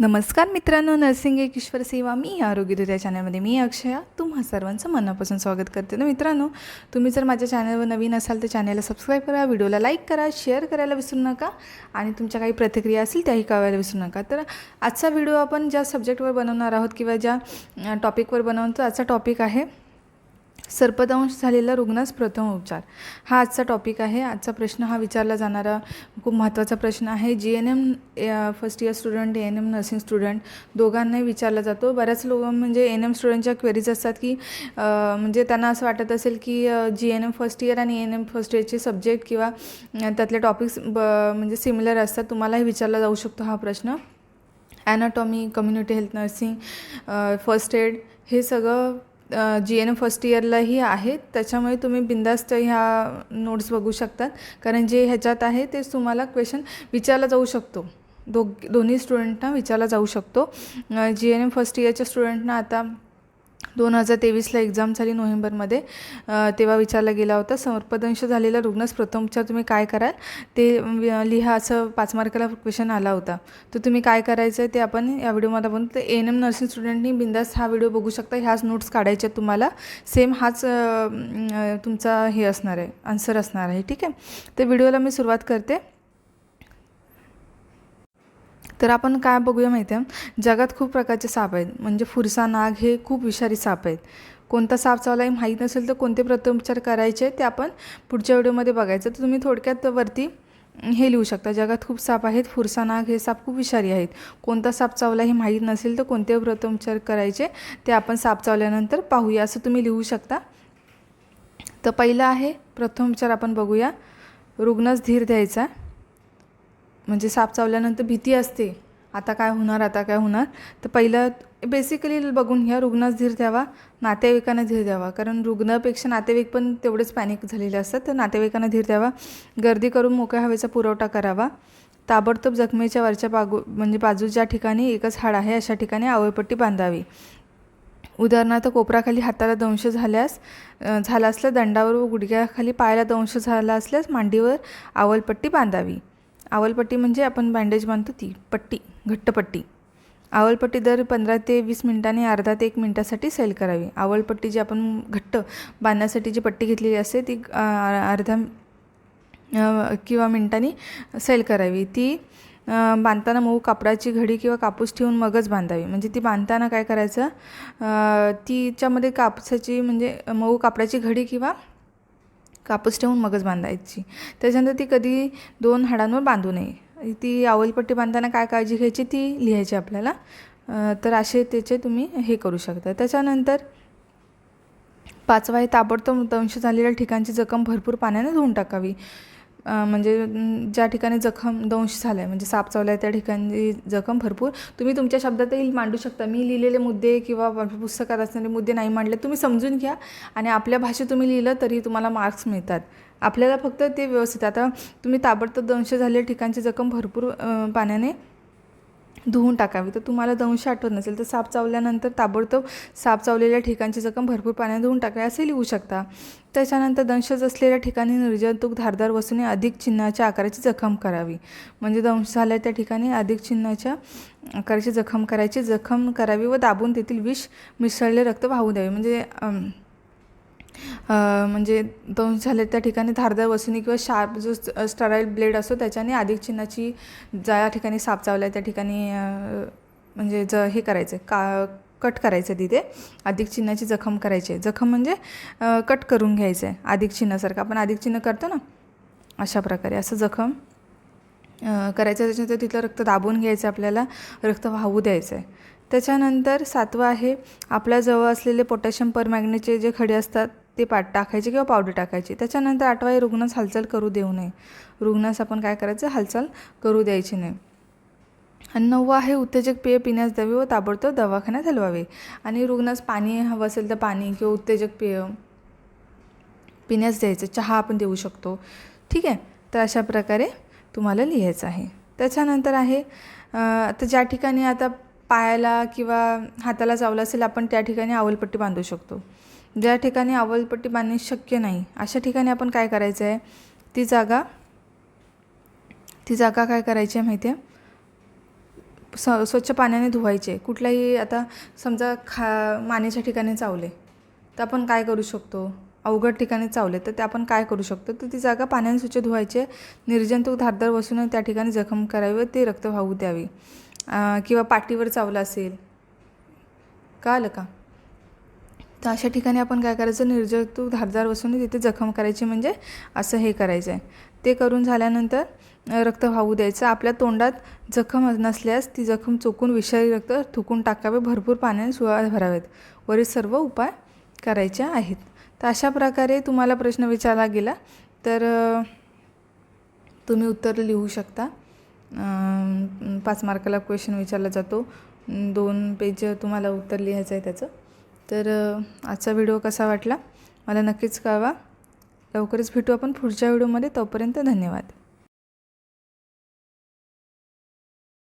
नमस्कार मित्रांनो नर्सिंग एक ईश्वर सेवा. मी आरोग्य या चॅनलमध्ये मी अक्षया. तुम्हा सर्वांचं मनापासून स्वागत करते. तर मित्रांनो तुम्ही जर माझ्या चॅनलवर नवीन असाल तर चॅनलला सबस्क्राईब करा व्हिडिओला लाईक करा शेअर करायला विसरू नका आणि तुमच्या काही प्रतिक्रिया असतील त्याही कळवायला विसरू नका. तर आजचा व्हिडिओ आपण ज्या सब्जेक्टवर बनवणार आहोत किंवा ज्या टॉपिकवर बनवतो आजचा टॉपिक आहे सर्पदंश झालेला रुग्णास प्रथम उपचार. हा आजचा टॉपिक आहे. आजचा प्रश्न हा विचारला जाणारा खूप महत्त्वाचा प्रश्न आहे. G N M first year student A N M nursing student दोघांनाही विचारला जातो. बऱ्याच लोक म्हणजे एन एम स्टुडंटच्या क्वेरीज असतात की म्हणजे त्यांना असं वाटत असेल की G N M first year आणि एन एम फर्स्ट इयरचे सब्जेक्ट किंवा त्यातले टॉपिक्स ब म्हणजे सिमिलर असतात. तुम्हालाही विचारला जाऊ शकतो हा प्रश्न. Anatomy community health nursing first aid हे सगळं जी एन एम फर्स्ट इयरलाही आहेत त्याच्यामुळे तुम्ही बिंदास्त ह्या नोट्स बघू शकतात. कारण जे ह्याच्यात आहे तेच तुम्हाला क्वेश्चन विचारला जाऊ शकतो. दो दोन्ही स्टुडंटना विचारला जाऊ शकतो. जी एन एम फर्स्ट इयरच्या स्टुडंटना आता दोन हजार तेवीसला एक्झाम झाली नोव्हेंबरमध्ये. तेव्हा विचारला गेला होता सर्पदंश झालेला रुग्णच प्रथमोपचार तुम्ही काय कराल? ते लिहा असं पाच मार्काला क्वेश्चन आला होता. तर तुम्ही काय करायचं आहे ते आपण या व्हिडिओमध्ये आपण तर एन एम नर्सिंग स्टुडंटनी बिंदास हा व्हिडिओ बघू शकता. ह्याच नोट्स काढायचे तुम्हाला. सेम हाच तुमचा हे असणार आहे आन्सर असणार आहे. ठीक आहे? तर व्हिडिओला मी सुरुवात करते. तर आपण काय बघूया माहिती आहे जगात खूप प्रकारचे साप आहेत. म्हणजे फुरसा नाग हे खूप विषारी साप आहेत. कोणता साप चावला हे माहीत नसेल तर कोणते प्रत्युपचार करायचे ते आपण पुढच्या व्हिडिओमध्ये बघायचं. तर तुम्ही थोडक्यात वरती हे लिहू शकता. जगात खूप साप आहेत. फुरसा नाग हे साप खूप विषारी आहेत. कोणता साप चावला हे माहीत नसेल तर कोणते प्रत्युपचार करायचे ते आपण साप चावल्यानंतर पाहूया. असं तुम्ही लिहू शकता. तर पहिलं आहे प्रथमोपचार आपण बघूया. रुग्णास धीर द्यायचा. म्हणजे साप चावल्यानंतर भीती असते. आता काय होणार आता काय होणार? तर पहिलं बेसिकली बघून घ्या रुग्णास धीर द्यावा नातेवाईकांना धीर द्यावा. कारण रुग्णापेक्षा नातेवाईक पण तेवढेच पॅनिक झालेले असतात. तर नातेवाईकांना धीर द्यावा. गर्दी करून मोकळ्या हवेचा पुरवठा करावा. ताबडतोब जखमेच्या वरच्या बाजू म्हणजे बाजू ज्या ठिकाणी एकच हाड आहे अशा ठिकाणी आवळपट्टी बांधावी. उदाहरणार्थ कोपराखाली हाताला दंश झाल्यास झाला असल्यास दंडावर व गुडघ्याखाली पायाला दंश झाला असल्यास मांडीवर आवलपट्टी बांधावी. आवलपट्टी म्हणजे आपण बँडेज बांधतो ती पट्टी घट्ट पट्टी. आवलपट्टी दर पंधरा ते वीस मिनिटांनी अर्धा ते एक मिनिटासाठी सेल करावी. आवलपट्टी जी आपण घट्ट बांधण्यासाठी जी पट्टी घेतलेली असते ती अर्धा किंवा मिनिटांनी सेल करावी. ती बांधताना मऊ कापडाची घडी किंवा कापूस ठेवून मगच बांधावी. म्हणजे ती बांधताना काय करायचं? तिच्यामध्ये कापसाची म्हणजे मऊ कापडाची घडी किंवा कापूस ठेवून मगच बांधायची. त्याच्यानंतर ती कधी दोन हाडांवर बांधू नये. ती आवलपट्टी बांधताना काय काळजी घ्यायची ती लिहायची आपल्याला. तर असे त्याचे तुम्ही हे करू शकता. त्याच्यानंतर पाचवा आहे ताबडतोब दंश झालेल्या ठिकाणची जखम भरपूर पाण्याने धुवून टाकावी. म्हणजे ज्या ठिकाणी जखम दंश झाला आहे म्हणजे साप चावला आहे त्या ठिकाणी जखम भरपूर. तुम्ही तुमच्या शब्दातही मांडू शकता. मी लिहिलेले मुद्दे किंवा पुस्तकात असणारे मुद्दे नाही मांडले. तुम्ही समजून घ्या आणि आपल्या भाषेत तुम्ही लिहिलं तरी तुम्हाला मार्क्स मिळतात. आपल्याला फक्त ते व्यवस्थित. आता तुम्ही ताबडतोब दंश झालेल्या ठिकाणची जखम भरपूर पाण्याने धुवून टाकावी. तर तुम्हाला दंश आठवत नसेल तर साप चावल्यानंतर ताबडतोब साप चावलेल्या ठिकाणची जखम भरपूर पाण्यात धुवून टाकावी असे लिहू शकता. त्याच्यानंतर दंशज असलेल्या ठिकाणी निर्जंतुक धारदार वस्तूने अधिक चिन्हाच्या आकाराची जखम करावी. म्हणजे दंश झाल्या त्या ठिकाणी अधिक चिन्हाच्या आकाराची जखम करायची. जखम करावी व दाबून तेथील विष मिसळले रक्त वाहू द्यावे. म्हणजे म्हणजे दंश झाले त्या ठिकाणी धारदार वस्तूने किंवा शार्प जो स्टराईल ब्लेड असतो त्याच्याने अधिक चिन्हाची ज्या ठिकाणी साप चावला आहे त्या ठिकाणी म्हणजे ज हे करायचं का कट करायचं तिथे. अधिक चिन्हाची जखम करायची आहे जखम म्हणजे कट करून घ्यायचं आहे अधिक चिन्हासारखं. आपण अधिक चिन्ह करतो ना अशा प्रकारे. असं जखम करायचं त्याच्यानंतर तिथलं रक्त दाबून घ्यायचं आपल्याला रक्त वाहू द्यायचं आहे त्याच्यानंतर सातवं आहे आपल्याजवळ असलेले पोटॅशियम परमॅग्नेटचे जे खडे असतात ते पाट टाकायचे किंवा पावडर टाकायची. त्याच्यानंतर आठवा रुग्णास हालचाल करू देऊ नये. रुग्णास आपण काय करायचं? हालचाल करू द्यायची नाही. आणि नववं आहे उत्तेजक पेय पिण्यास द्यावे व ताबडतोब दवाखान्यात हलवावे. आणि रुग्णास पाणी हवं असेल तर पाणी किंवा उत्तेजक पेय पिण्यास द्यायचं. चहा आपण देऊ शकतो. ठीक आहे? तर अशा प्रकारे तुम्हाला लिहायचं आहे. त्याच्यानंतर आहे तर आता ज्या ठिकाणी आता पायाला किंवा हाताला चावलं असेल आपण त्या ठिकाणी आवलपट्टी बांधू शकतो. ज्या ठिकाणी आवलपट्टी बांधणे शक्य नाही अशा ठिकाणी आपण काय करायचं आहे ती जागा ती जागा काय करायची आहे माहिती आहे स स्वच्छ पाण्याने धुवायचे कुठलाही आता समजा खा मानेच्या ठिकाणी चावले तर आपण काय करू शकतो? अवघड ठिकाणी चावले तर ते आपण काय करू शकतो? तर ती जागा पाण्याने स्वच्छ धुवायचे निर्जंतुक धारदार बसून त्या ठिकाणी जखम करावी व ते रक्त वाहू द्यावी. किंवा पाठीवर चावलं असेल कळालं का? तर अशा ठिकाणी आपण काय करायचं? निर्जंतू धारदार वस्तूने तिथे जखम करायची म्हणजे असं हे करायचं आहे ते करून झाल्यानंतर रक्त वाहू द्यायचं. आपल्या तोंडात जखम नसल्यास ती जखम चोकून विषारी रक्त थुकून टाकावे भरपूर पाण्याने सुळा भरावेत. वरील सर्व उपाय करायचे आहेत. तर अशा प्रकारे तुम्हाला प्रश्न विचारला गेला तर तुम्ही उत्तर लिहू शकता. पाच मार्काला क्वेश्चन विचारला जातो. दोन पेज तुम्हाला उत्तर लिहायचं आहे त्याचं. तर आजचा व्हिडिओ कसा वाटला? मला नक्कीच कळवा. लवकरच भेटू आपण पुढच्या व्हिडिओमध्ये. तोपर्यंत धन्यवाद.